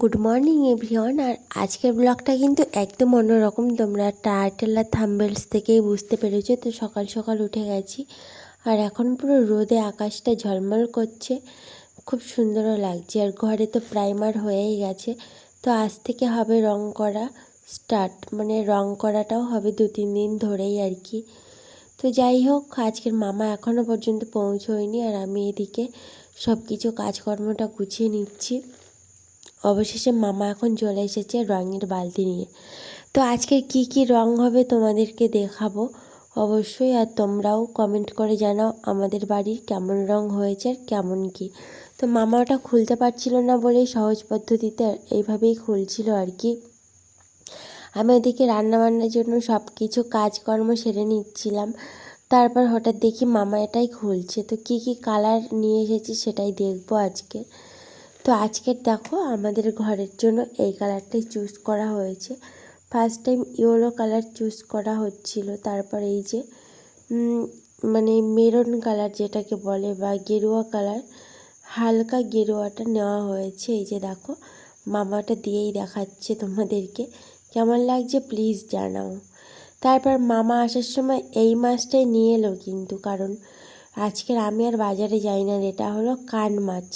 Good morning, everyone. আর আজকের ব্লগটা কিন্তু একদম অন্যরকম। তোমরা টাইটেল আর থাম্বেলস থেকেই বুঝতে পেরেছ, তো সকাল সকাল উঠে গেছি। আর এখন পুরো রোদে আকাশটা ঝলমল করছে, খুব সুন্দরও লাগছে। আর ঘরে তো প্রাইমার হয়েই গেছে, তো আজ থেকে হবে রং করা স্টার্ট মানে রং করাটাও হবে দু তিন দিন ধরেই আর কি। তো যাই হোক, আজকের মামা এখনও পর্যন্ত পৌঁছোয়নি, আর আমি এদিকে সব কিছু কাজকর্মটা গুছিয়ে নিচ্ছি। অবশেষে মামা এখন চলে এসেছে রঙের বালতি নিয়ে। তো আজকের কি কি রং হবে তোমাদেরকে দেখাবো? অবশ্যই আর তোমরাও কমেন্ট করে জানাও আমাদের বাড়ির কেমন রং হয়েছে আর কেমন কি। তো মামা ওটা খুলতে পারছিল না বলেই সহজ পদ্ধতিতে এইভাবেই খুলছিল আর কি। আমি ওদিকে রান্নাবান্নার জন্য সব কিছু কাজকর্ম সেরে নিচ্ছিলাম। তারপর হঠাৎ দেখি মামা এটাই খুলছে। তো কি কি কালার নিয়ে এসেছি সেটাই দেখব আজকে। তো আজকের দেখো আমাদের ঘরের জন্য এই কালারটাই চুজ করা হয়েছে। First time yellow colour choose করা হচ্ছিল। তারপর এই যে মানে মেরুন কালার যেটাকে বলে বা গেরুয়া কালার হালকা গেরুয়াটা নেওয়া হয়েছে। এই যে দেখো, মামাটা দিয়েই দেখাচ্ছে তোমাদেরকে। কেমন লাগছে প্লিজ জানাও। তারপর মামা আসার সময় এই মাছটাই নিয়ে এলো কিন্তু, কারণ আজকের আমি আর বাজারে যাই না এটা হলো কান মাছ।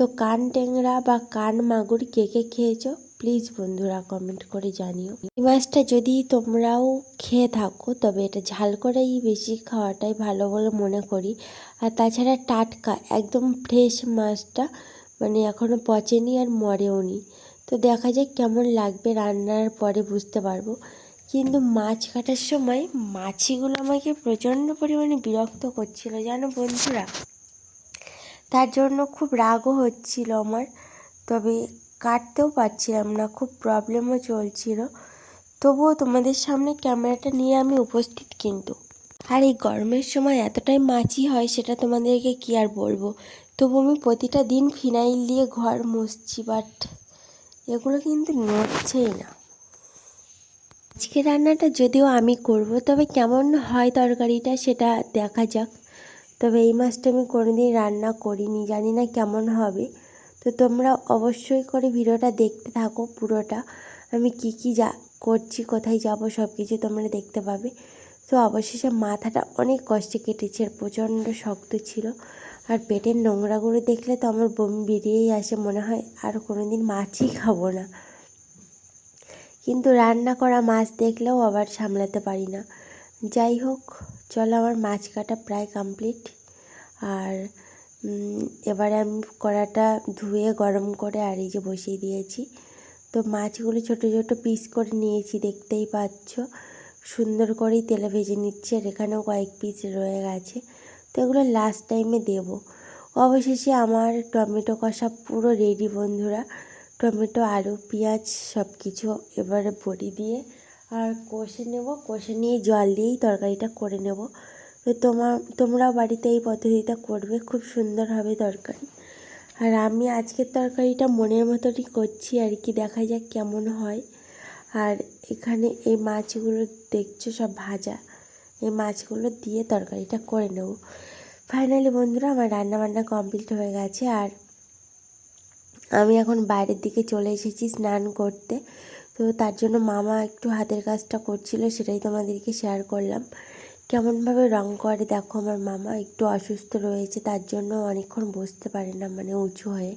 তো কান ট্যাংরা বা কান মাগুর কে কে খেয়েছো? প্লিজ বন্ধুরা কমেন্ট করে জানিও। এই মাছটা যদি তোমরাও খেয়ে থাকো, তবে এটা ঝাল করেই বেশি খাওয়াটাই ভালো বলে মনে করি। আর তাছাড়া টাটকা, একদম ফ্রেশ মাছটা মানে এখনও পচেনি আর মরেও নি। তো দেখা যাক কেমন লাগবে রান্নার পরে বুঝতে পারব। কিন্তু মাছ কাটার সময় মাছিগুলো আমাকে প্রচণ্ড পরিমাণে বিরক্ত করছিল, জানো বন্ধুরা? তার জন্য খুব রাগও হচ্ছিল আমার, তবে কাটতেও পারছিলাম না, খুব প্রবলেমও চলছিল। তবুও তোমাদের সামনে ক্যামেরাটা নিয়ে আমি উপস্থিত কিন্তু। আর এই গরমের সময় এতটাই মাছি হয় সেটা তোমাদেরকে কি আর বলব? তবু আমি প্রতিটা দিন ফিনাইল দিয়ে ঘর মুছছি বাট এগুলো কিন্তু নড়ছেই না। আজকে রান্নাটা যদিও আমি করব, তবে কেমন হয় তরকারিটা সেটা দেখা যাক। তবে এই মাছটা আমি কোনোদিন রান্না করিনি, জানি না কেমন হবে। তো তোমরা অবশ্যই করে ভিডিওটা দেখতে থাকো পুরোটা। আমি কি কি যা করছি, কোথায় যাব সব কিছু তোমরা দেখতে পাবে। তো অবশেষে মাথাটা অনেক কষ্টে কেটেছে আর প্রচণ্ড শক্ত ছিল। আর পেটের নোংরাগুলো দেখলে তো আমার বমি বেরিয়েই আসে, মনে হয় আর কোনো দিন মাছই খাব না। কিন্তু রান্না করা মাছ দেখলেও আবার সামলাতে পারি না। যাই হোক চলো আমার মাছ কাটা প্রায় কমপ্লিট আর এবারে আমি কড়াটা ধুয়ে গরম করে আর এই যে বসিয়ে দিয়েছি। তো মাছগুলো ছোট ছোট পিস করে নিয়েছি, দেখতেই পাচ্ছ। সুন্দর করেই তেলে ভেজে নিচ্ছে আর এখানেও কয়েক পিস রয়ে গেছে। তো এগুলো লাস্ট টাইমে দেব। অবশেষে আমার টমেটো কষা পুরো রেডি বন্ধুরা। টমেটো, আলু, পেঁয়াজ সব কিছু এবারে বড়ি দিয়ে আর কষে নেব, কষে নিয়ে জল দিয়েই তরকারিটা করে নেব। তো তোমার তোমরাও বাড়িতে এই পদ্ধতিটা করবে, খুব সুন্দর হবে তরকারি। আর আমি আজকের তরকারিটা মনের মতনই করছি আর কি, দেখা যাক কেমন হয়। আর এখানে এই মাছগুলো দেখছ সব ভাজা, এই মাছগুলো দিয়ে তরকারিটা করে নেব। ফাইনালি বন্ধুরা, আমার রান্না বান্না কমপ্লিট হয়ে গেছে। আর আমি এখন বাইরের দিকে চলে এসেছি স্নান করতে। তো তার জন্য মামা একটু হাতের কাজটা করছিল, সেটাই তোমাদেরকে শেয়ার করলাম। কেমনভাবে রং করে দেখো আমার মামা, একটু অসুস্থ রয়েছে, তার জন্য অনেকক্ষণ বসতে পারে না মানে উঁচু হয়ে।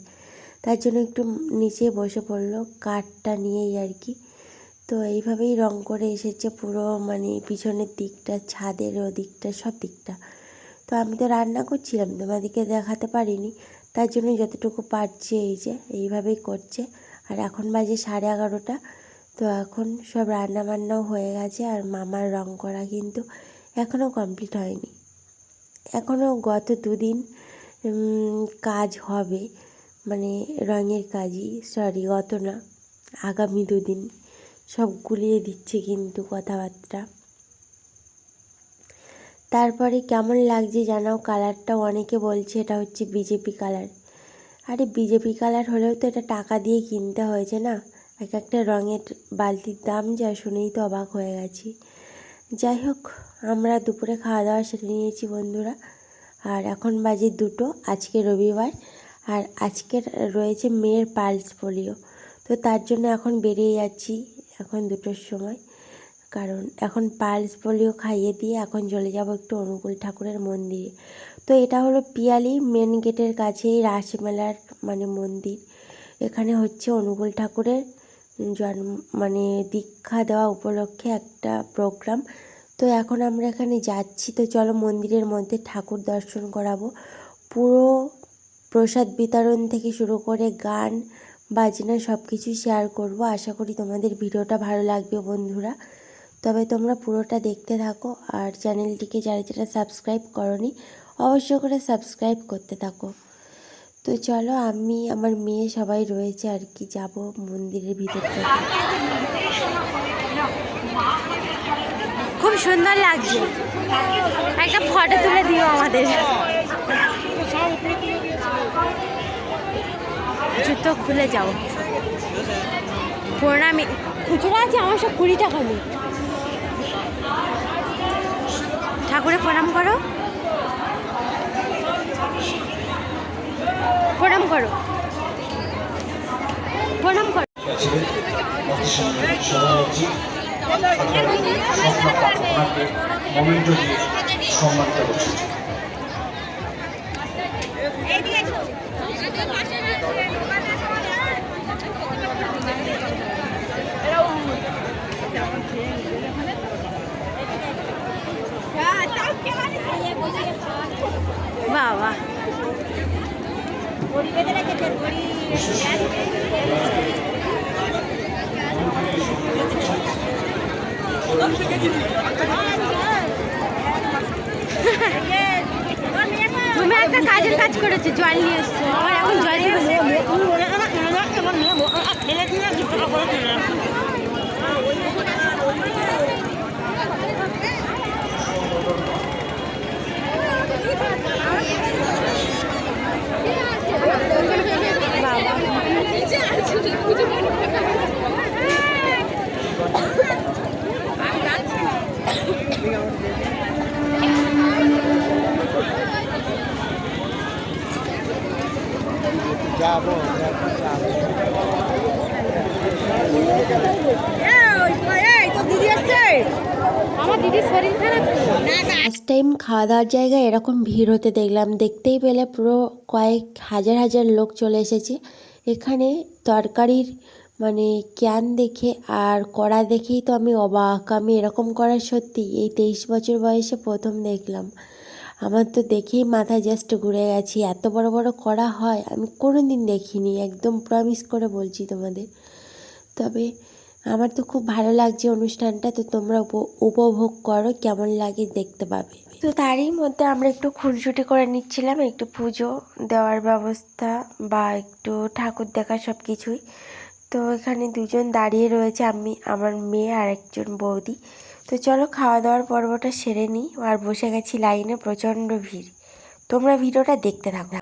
তার জন্য একটু নিচে বসে পড়ল, কাঠটা নিয়েই আর কি। তো এইভাবেই রং করে এসেছে পুরো মানে পিছনের দিকটা, ছাদের ও দিকটা সব দিকটা। তো আমি তো রান্না করছিলাম, তোমাদেরকে দেখাতে পারিনি, তার জন্য যতটুকু পারছি এই যে, এইভাবেই করছে। আর এখন বাজে সাড়ে এগারোটা তো এখন সব রান্না বান্নাও হয়ে গেছে আর মামার রং করা কিন্তু এখনও কমপ্লিট হয়নি। এখনও গত দুদিন কাজ হবে মানে রঙের কাজই সরি গত না, আগামী দুদিন। সব গুলিয়ে দিচ্ছে কিন্তু কথাবার্তা। তারপরে কেমন লাগছে জানাও কালারটা অনেকে বলছে এটা হচ্ছে বিজেপি কালার। আরে বিজেপি কালার হলেও তো এটা টাকা দিয়ে কিনতে হয়েছে না? এক একটা রঙের বালতির দাম যা শুনেই তো অবাক হয়ে গেছি। যাই হোক, আমরা দুপুরে খাওয়া দাওয়া সেরে নিয়েছি বন্ধুরা। আর এখন বাজে দুটো, আজকে রবিবার, আর আজকের রয়েছে মেয়ের পালস পোলিও। তো তার জন্য এখন বেরিয়ে যাচ্ছি এখন দুটোর সময়। কারণ এখন পালস পোলিও খাইয়ে দিয়ে এখন চলে যাব একটু অনুকূল ঠাকুরের মন্দিরে। তো এটা হলো পিয়ালি মেন গেটের কাছেই রাসমেলার মানে মন্দির। এখানে হচ্ছে অনুকূল ঠাকুরের জন্ম মানে দীক্ষা দেওয়া উপলক্ষে একটা প্রোগ্রাম। তো এখন আমরা এখানে যাচ্ছি। তো চলো মন্দিরের মধ্যে ঠাকুর দর্শন করাবো। পুরো প্রসাদ বিতরণ থেকে শুরু করে গান, বাজনা সব কিছু শেয়ার করব। আশা করি তোমাদের ভিডিওটা ভালো লাগবে বন্ধুরা। তবে তোমরা পুরোটা দেখতে থাকো। আর চ্যানেলটিকে যারা যারা সাবস্ক্রাইব করনি, অবশ্যই করে সাবস্ক্রাইব করতে থাকো। তো চলো আমি, আমার মেয়ে সবাই রয়েছে আর কি, যাব মন্দিরের ভিতরটা খুব সুন্দর লাগছে। একটা ফটো তুলে দিও আমাদের। জুতো খুলে যাও। প্রণামী, খুচরো আছে আমার সব কুড়ি টাকা নেই ঠাকুরে প্রণাম করো। প্রণাম করো। প্রণাম করো। সম্মানিত করছি বাহ বাহ। তুমি একটা কাজের কাজ করেছ জল নিয়ে এসছো। আমার এখন জল নিয়ে খারাপ ফার্স্ট টাইম খাওয়া দাওয়ার জায়গায় এরকম ভিড় হতে দেখলাম। দেখতেই পেলে পুরো কয়েক হাজার হাজার লোক চলে এসেছে। এখানে তরকারির মানে ক্যান দেখে আর কড়া দেখেই তো আমি অবাক। আমি এরকম করা সত্যি এই তেইশ বছর বয়সে প্রথম দেখলাম। আমার তো দেখেই মাথা জাস্ট ঘুরে গেছি, এত বড় বড় করা হয়, আমি কোনো দিন দেখিনি, একদম প্রমিস করে বলছি তোমাদের। তবে আমার তো খুব ভালো লাগছে অনুষ্ঠানটা, তো তোমরা উপ- উপভোগ করো, কেমন লাগে দেখতে পাবে। তো তারই মধ্যে আমরা একটু খুনসুটি করে নিচ্ছিলাম, একটু পুজো দেওয়ার ব্যবস্থা বা একটু ঠাকুর দেখা সব কিছুই। তো এখানে দুজন দাঁড়িয়ে রয়েছে, আমি, আমার মেয়ে আর একজন বৌদি। তো চলো খাওয়া দাওয়ার পর্বটা সেরে নিই আর বসে গেছি লাইনে প্রচণ্ড ভিড়। তোমরা ভিডিওটা দেখতে থাকো।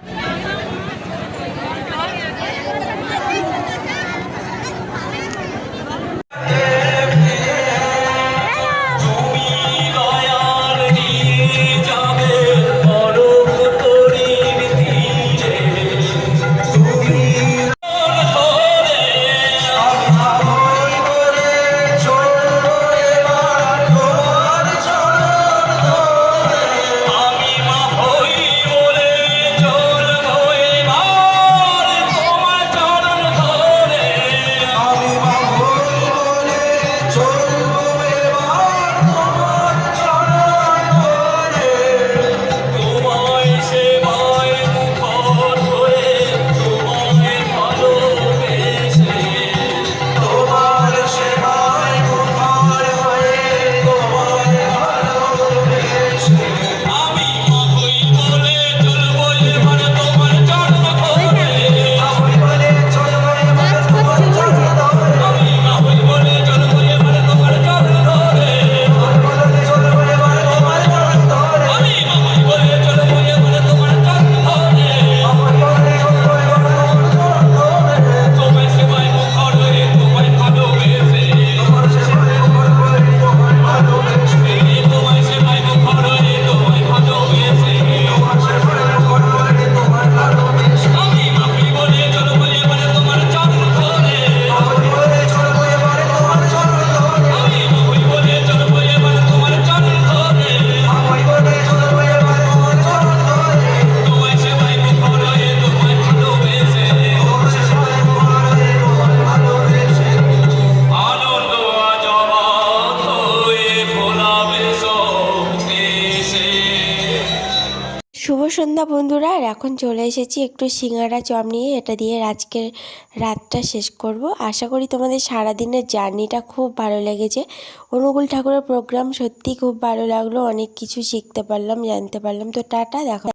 সন্ধ্যা, বন্ধুরা। আর এখন চলে এসেছি একটু সিঙ্গারা চপ নিয়ে। এটা দিয়ে আজকের রাতটা শেষ করব। আশা করি তোমাদের সারাদিনের জার্নিটা খুব ভালো লেগেছে। অনুকূল ঠাকুরের প্রোগ্রাম সত্যি খুব ভালো লাগল। অনেক কিছু শিখতে পারলাম, জানতে পারলাম। তো টাটা, দেখো